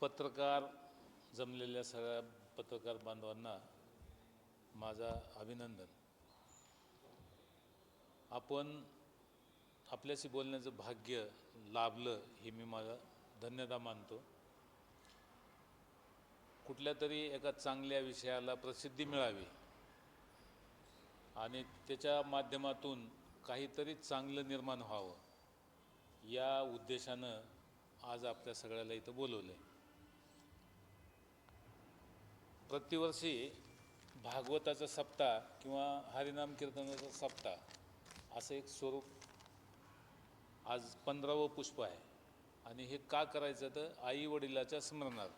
पत्रकार जमलेल्या सगळ्या पत्रकार बांधवांना माझा अभिनंदन. आपण आपल्याशी बोलण्याचं भाग्य लाभलं हे मी माझा धन्यता मानतो. कुठल्या तरी एका चांगल्या विषयाला प्रसिद्धी मिळावी आणि त्याच्या माध्यमातून काहीतरी चांगलं निर्माण व्हावं या उद्देशानं आज आपल्या सगळ्याला इथं बोलवलं आहे प्रतिवर्षी भागवताचा सप्ताह किंवा हरिनाम कीर्तनाचा सप्ताह असं एक स्वरूप आज पंधरावं पुष्प आहे. आणि हे का करायचं तर आई वडिलाच्या स्मरणार्थ.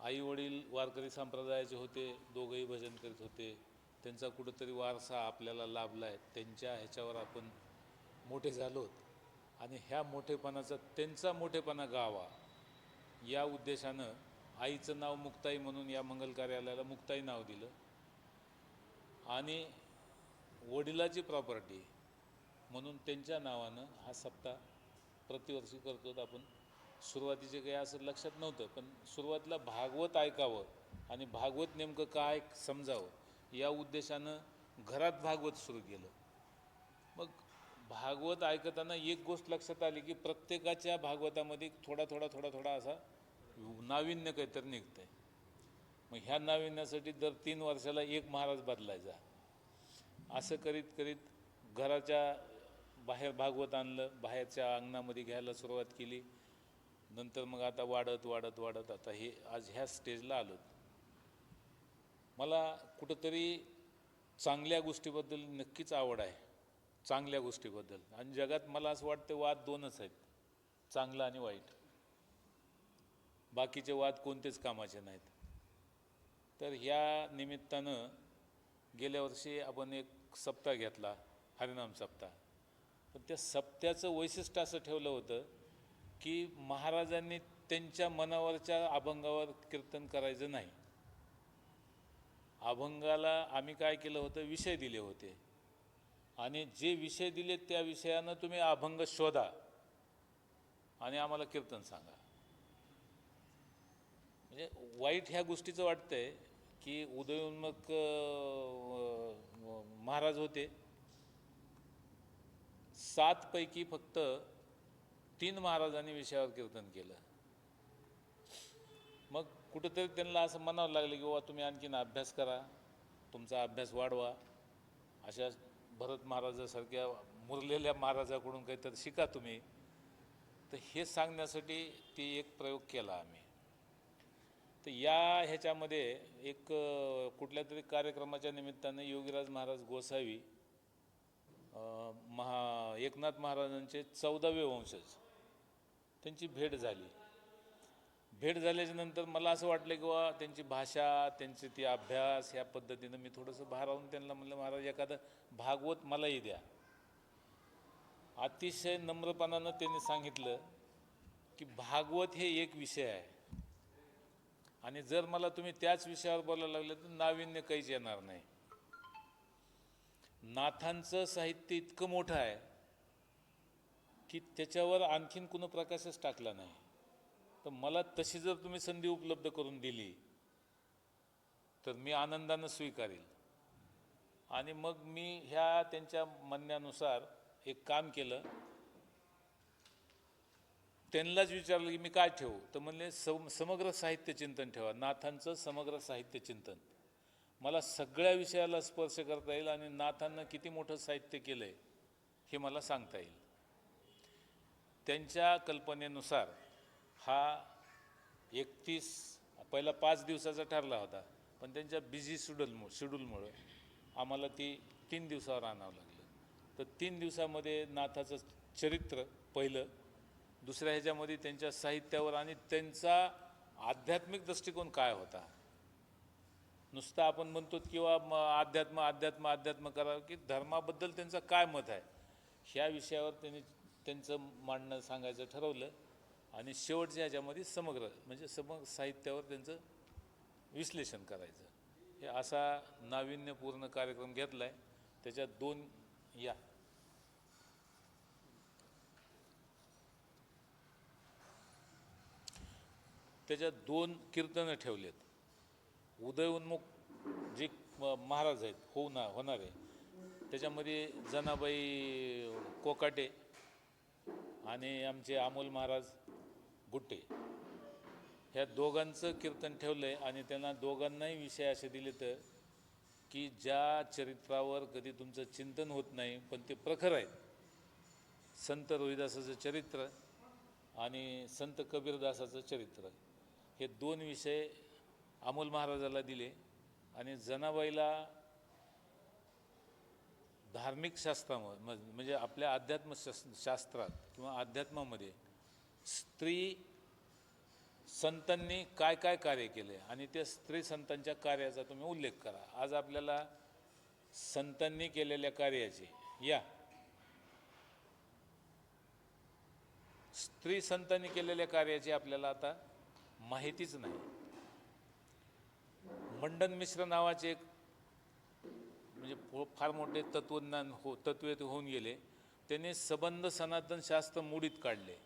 आई वडील वारकरी संप्रदायाचे होते दोघंही भजन करीत होते. त्यांचा कुठंतरी वारसा आपल्याला लाभला आहे त्यांच्या ह्याच्यावर आपण मोठे झालो आणि ह्या मोठेपणाचा त्यांचा मोठेपणा गावा या उद्देशानं आईचं नाव मुक्ताई म्हणून या मंगल कार्यालयाला मुक्ताई नाव दिलं. आणि वडिलाची प्रॉपर्टी म्हणून त्यांच्या नावानं हा सप्ताह प्रतिवर्षी करतो. आपण सुरुवातीचे काही असं लक्षात नव्हतं पण सुरुवातीला भागवत ऐकावं आणि भागवत नेमकं काय समजावं या उद्देशानं घरात भागवत सुरू केलं. मग भागवत ऐकताना एक गोष्ट लक्षात आली की प्रत्येकाच्या भागवतामध्ये थोडा थोडा थोडा थोडा असा नाविन्य काहीतरी निघतं आहे मग ह्या नाविन्यासाठी दर तीन वर्षाला एक महाराज बदलायचा असं करीत करीत घराच्या बाहेर भागवत आणलं बाहेरच्या अंगणामध्ये घ्यायला सुरुवात केली. नंतर मग आता वाढत वाढत वाढत आता हे आज ह्या स्टेजला आलो मला कुठंतरी चांगल्या गोष्टीबद्दल नक्कीच आवड आहे. चांगल्या गोष्टीबद्दल. आणि जगात मला असं वाटतं वाद दोनच आहेत. चांगलं आणि वाईट. बाकीचे वाद कोणतेच कामाचे नाहीत. तर ह्या निमित्तानं गेल्या वर्षी आपण एक सप्ताह घेतला हरिनाम सप्ताह. पण त्या सप्त्याचं वैशिष्ट्य असं ठेवलं होतं की महाराजांनी त्यांच्या मनावरच्या अभंगावर कीर्तन करायचं नाही. अभंगाला आम्ही काय केलं होतं? विषय दिले होते. आणि जे विषय दिले त्या विषयानं तुम्ही अभंग शोधा आणि आम्हाला कीर्तन सांगा. म्हणजे वाईट ह्या गोष्टीचं वाटतंय की उदयोन्मुख महाराज होते. सातपैकी फक्त तीन महाराजांनी विषयावर कीर्तन केलं. मग कुठंतरी त्यांना असं म्हणावं लागलं की बाबा तुम्ही आणखीन अभ्यास करा तुमचा अभ्यास वाढवा. अशा भरत महाराजासारख्या मुरलेल्या महाराजाकडून काहीतरी शिका तुम्ही. तर हे सांगण्यासाठी ती एक प्रयोग केला आम्ही. तर या ह्याच्यामध्ये एक कुठल्या तरी कार्यक्रमाच्या निमित्तानं योगीराज महाराज गोसावी महा एकनाथ महाराजांचे चौदावे वंशज त्यांची भेट झाली. भेट झाल्याच्यानंतर मला असं वाटलं की बा त्यांची भाषा त्यांची ती अभ्यास या पद्धतीनं मी थोडंसं भारावून त्यांना म्हणलं महाराज एखादं भागवत मलाही द्या. अतिशय नम्रपणानं त्यांनी सांगितलं की भागवत हे एक विषय आहे. आणि जर मला तुम्ही त्याच विषयावर बोलायला लागले तर नाविन्य काहीच येणार नाही. नाथांचं साहित्य इतकं मोठं आहे की त्याच्यावर आणखीन कुणा प्रकाशच टाकला नाही. तर मला तशी जर तुम्ही संधी उपलब्ध करून दिली तर मी आनंदानं स्वीकारेल. आणि मग मी ह्या त्यांच्या म्हणण्यानुसार एक काम केलं. त्यांनाच विचारलं की मी काय ठेवू? तर म्हणले सम समग्र साहित्य चिंतन ठेवा. नाथांचं समग्र साहित्य चिंतन. मला सगळ्या विषयाला स्पर्श करता येईल आणि नाथांना किती मोठं साहित्य केलं आहे हे मला सांगता येईल. त्यांच्या कल्पनेनुसार हा एकतीस पहिला पाच दिवसाचा ठरला होता पण त्यांच्या बिझी शेड्यूलमुळे शेड्यूलमुळं आम्हाला ती तीन दिवसावर आणावं लागलं. तर तीन दिवसामध्ये नाथाचं चरित्र पहिलं दुसऱ्या ह्याच्यामध्ये त्यांच्या साहित्यावर आणि त्यांचा आध्यात्मिक दृष्टिकोन काय होता? नुसतं आपण म्हणतो किंवा म अध्यात्म अध्यात्म अध्यात्म करावं की धर्माबद्दल त्यांचं काय मत आहे? ह्या विषयावर त्यांनी त्यांचं मांडणं सांगायचं ठरवलं आणि शेवटच्या ह्याच्यामध्ये समग्र म्हणजे समग्र साहित्यावर त्यांचं विश्लेषण करायचं. हे असा नाविन्यपूर्ण कार्यक्रम घेतला आहे त्याच्यात दोन या. त्याच्यात दोन कीर्तनं ठेवलेत. उदयोन्मुख जे म- महाराज आहेत हो होणार होणारे त्याच्यामध्ये जनाबाई कोकाटे आणि आमचे अमोल महाराज गुट्टे. ह्या दोघांचं कीर्तन ठेवलं आहे आणि त्यांना दोघांनाही विषय असे दिले तर की ज्या चरित्रावर कधी तुमचं चिंतन होत नाही पण ते प्रखर आहेत. संत रोहिदासाचं चरित्र आणि संत कबीरदासाचं चरित्र. हे दोन विषय अमोल महाराजाला दिले आणि जनाबाईला धार्मिक शास्त्रामध्ये म्हणजे-, म्हणजे आपल्या अध्यात्म शास्त्रात किंवा अध्यात्मामध्ये स्त्री संतांनी काय काय कार्य केले आणि त्या स्त्री संतांच्या कार्याचा तुम्ही उल्लेख करा. आज आपल्याला संतांनी केलेल्या कार्याची या. स्त्री संतांनी केलेल्या कार्याची आपल्याला आता माहितीच नाही. मंडन मिश्र नावाचे एक म्हणजे फार मोठे तत्वज्ञान हो तत्वे होऊन गेले. त्यांनी सबंध सनातन शास्त्र मुडीत काढले.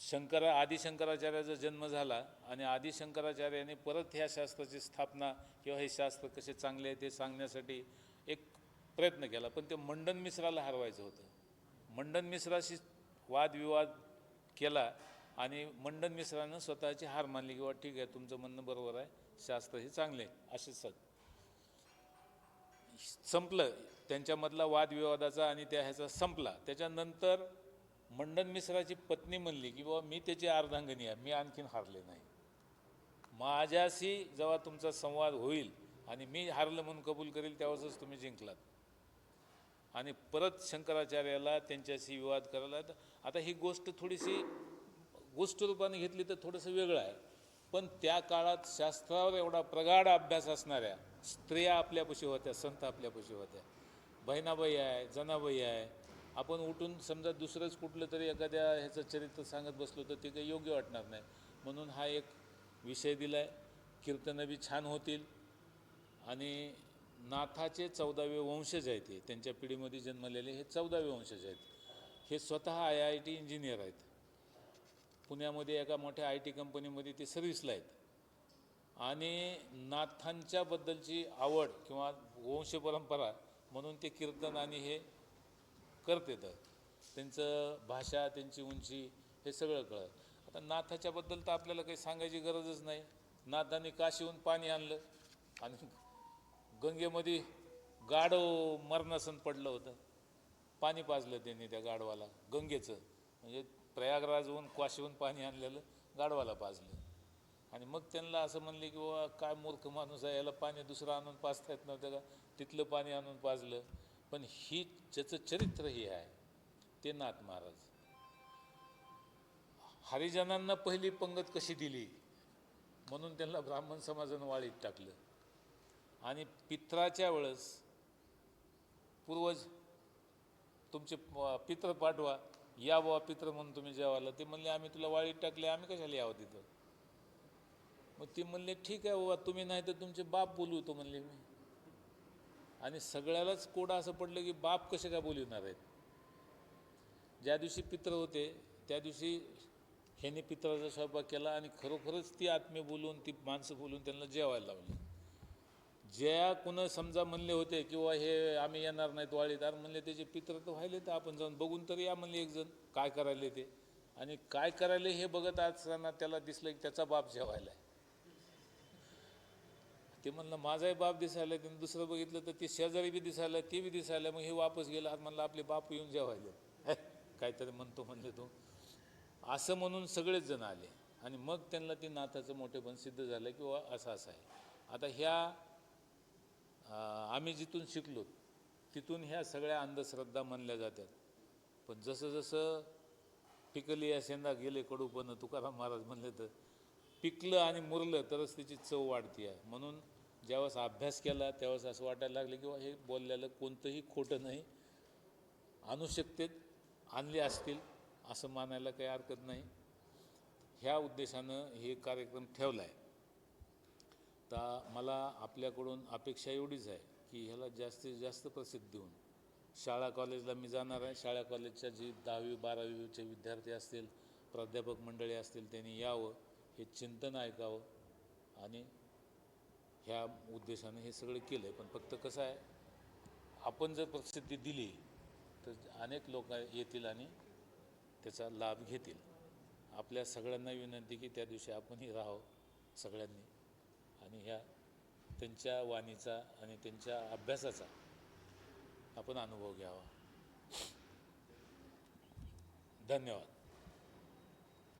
शंकरा आदिशंकराचार्याचा जन्म झाला आणि आदिशंकराचार्याने परत ह्या शास्त्राची स्थापना किंवा हे शास्त्र कसे चांगले आहे ते सांगण्यासाठी एक प्रयत्न केला. पण ते मंडन मिश्राला हरवायचं होतं. मंडन मिश्राशी वादविवाद केला आणि मंडन मिश्रानं स्वतःची हार मानली किंवा ठीक आहे तुमचं म्हणणं बरोबर आहे शास्त्र हे चांगले आहे असे सग संपलं. त्यांच्यामधला वादविवादाचा आणि त्या ह्याचा संपला. त्याच्यानंतर मंडन मिश्राची पत्नी म्हणली की बाबा मी त्याची अर्धांगनी आहे मी आणखीन हारले नाही. माझ्याशी जेव्हा तुमचा संवाद होईल आणि मी हारलं म्हणून कबूल करेल त्यावेळेसच तुम्ही जिंकलात. आणि परत शंकराचार्याला त्यांच्याशी विवाद करायला तर आता ही गोष्ट थोडीशी गोष्ट रूपाने घेतली तर थोडंसं वेगळं आहे. पण त्या काळात शास्त्रावर एवढा प्रगाढ अभ्यास असणाऱ्या स्त्रिया आपल्यापाशी होत्या संत आपल्यापाशी होत्या. बहिणाबाई आहे जनाबाई आहे. आपण उठून समजा दुसरंच कुठलं तरी एखाद्या ह्याचं चरित्र सांगत बसलो तर ते काही योग्य वाटणार नाही. म्हणून हा एक विषय दिला आहे कीर्तनं बी छान होतील. आणि नाथाचे चौदावे वंशज आहेत हे. त्यांच्या पिढीमध्ये जन्मलेले हे चौदावे वंशज आहेत. हे स्वतः आय आय टी इंजिनियर आहेत. पुण्यामध्ये एका मोठ्या आय टी कंपनीमध्ये ते सर्व्हिसला आहेत. आणि नाथांच्याबद्दलची आवड किंवा वंश परंपरा म्हणून ते कीर्तन आणि हे करत येतं त्यांचं भाषा त्यांची उंची हे सगळं कळत. आता नाथाच्याबद्दल तर आपल्याला काही सांगायची गरजच नाही. नाथाने काशीहून पाणी आणलं आणि गंगेमध्ये गाढव मरणासन पडलं होतं. पाणी पाजलं त्यांनी त्या गाढवाला गंगेचं. म्हणजे प्रयागराजहून क्वाशीहून पाणी आणलेलं गाढवाला पाजलं. आणि मग त्यांना असं म्हणले की बाबा काय मूर्ख माणूस आहे याला पाणी दुसरं आणून पाजता येत नव्हतं का? तिथलं पाणी आणून पाजलं. पण ही ज्याचं चरित्र हे आहे ते नाथ महाराज. हरिजनांना पहिली पंगत कशी दिली? म्हणून त्यांना ब्राह्मण समाजानं वाळीत टाकलं. आणि पित्राच्या वेळेस पूर्वज तुमचे पित्र पाठवा या बाबा पित्र म्हणून तुम्ही जेवायला ते म्हणले आम्ही तुला वाळीत टाकले आम्ही कशाला यावं तिथं? मग ते म्हणले ठीक आहे बाबा तुम्ही नाही तर तुमचे बाप बोलवतो म्हणले मी. आणि सगळ्यालाच कोडा असं पडलं की बाप कसे काय बोलवणार आहेत? ज्या दिवशी पित्र होते त्या दिवशी ह्याने पित्राचा स्वयंपाक केला आणि खरोखरच ती आत्मे बोलून ती माणसं बोलून त्यांना जेवायला लावली. ज्या कुणं समजा म्हणले होते किंवा हे आम्ही येणार नाहीत वाळीत म्हणले त्याचे पित्र तर व्हायले तर आपण जाऊन बघून तरी या म्हणले एकजण काय करायले ते. आणि काय करायले हे बघत असताना त्याला दिसलं की त्याचा बाप जेवायला आहे ते म्हणलं माझाही बाप दिसायला त्यानं दुसरं बघितलं तर ते शेजारी बी दिसायला ते बी दिसायला मग हे वापस गेलं आज म्हणलं आपले बाप येऊन जेवायले. काहीतरी म्हणतो म्हणले तो. असं म्हणून सगळेच जण आले. आणि मग त्यांना ते नाथाचं मोठेपण सिद्ध झालं किंवा असं असं आहे. आता ह्या आम्ही जिथून शिकलो तिथून ह्या सगळ्या अंधश्रद्धा मानल्या जातात. पण जसं जसं पिकली या शेंदा गेले कडूपणं तुकाराम महाराज म्हणले तर पिकलं आणि मुरलं तरच त्याची चव वाढती आहे. म्हणून ज्यावेळेस अभ्यास केला त्यावेळेस असं वाटायला लागलं की हे बोललेलं कोणतंही खोटं नाही. आणू शकतेत आणले असतील असं मानायला काही हरकत नाही. ह्या उद्देशानं हे कार्यक्रम ठेवला आहे. आता मला आपल्याकडून अपेक्षा एवढीच आहे की ह्याला जास्तीत जास्त प्रसिद्धी देऊन शाळा कॉलेजला मी जाणार आहे. शाळा कॉलेजच्या जी दहावी बारावीचे विद्यार्थी असतील प्राध्यापक मंडळी असतील त्यांनी यावं हे चिंतन ऐकावं आणि ह्या उद्देशाने हे सगळं केलं आहे पण फक्त कसं आहे आपण जर प्रसिद्धी दिली तर अनेक लोक येतील आणि त्याचा लाभ घेतील. आपल्या सगळ्यांना विनंती की त्या दिवशी आपणही राहावं सगळ्यांनी. आणि ह्या त्यांच्या वाणीचा आणि त्यांच्या अभ्यासाचा आपण अनुभव घ्यावा. धन्यवाद.